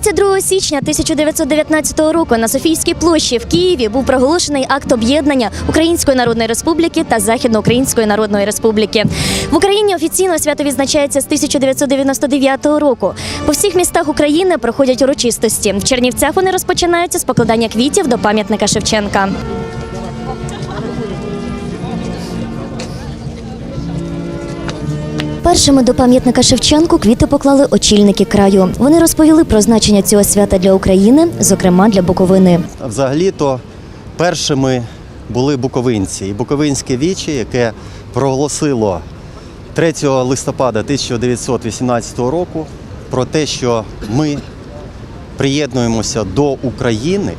22 січня 1919 року на Софійській площі в Києві був проголошений акт об'єднання Української Народної Республіки та Західноукраїнської Народної Республіки. В Україні офіційно свято відзначається з 1999 року. По всіх містах України проходять урочистості. В Чернівцях вони розпочинаються з покладання квітів до пам'ятника Шевченка. Першими до пам'ятника Шевченку квіти поклали очільники краю. Вони розповіли про значення цього свята для України, зокрема для Буковини. Взагалі-то першими були буковинці. І Буковинське віче, яке проголосило 3 листопада 1918 року про те, що ми приєднуємося до України.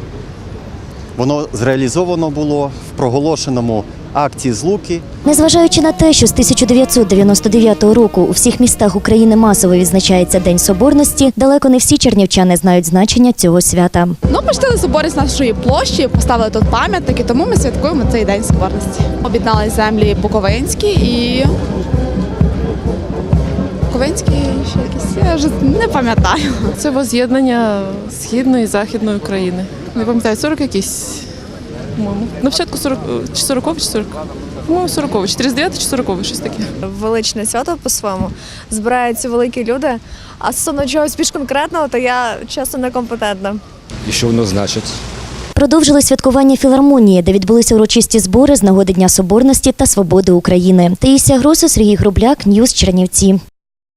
Воно зреалізовано було в проголошеному акті Злуки Незважаючи на те, що з 1999 року у всіх містах України масово відзначається День Соборності, далеко не всі чернівчани знають значення цього свята. Ну, почтили соборі з нашої площі, поставили тут пам'ятник, і тому ми святкуємо цей день соборності. Об'єднали землі Буковинські і. Буковинські ще якісь. Я вже не пам'ятаю. Це воз'єднання східної і західної України. Не пам'ятаю, 40 якісь, по-моєму. На початку 40, чи 40 чи 40? По-моєму, 40 чи 39 чи 40 щось таке. величне свято по-своєму. Збираються великі люди. А стосовно чогось більш конкретного, то я чесно некомпетентна. і що воно значить. Продовжили святкування філармонії, де відбулися урочисті збори з нагоди Дня Соборності та Свободи України. Таїсія Гросу, Сергій Грубляк, Ньюс Чернівці.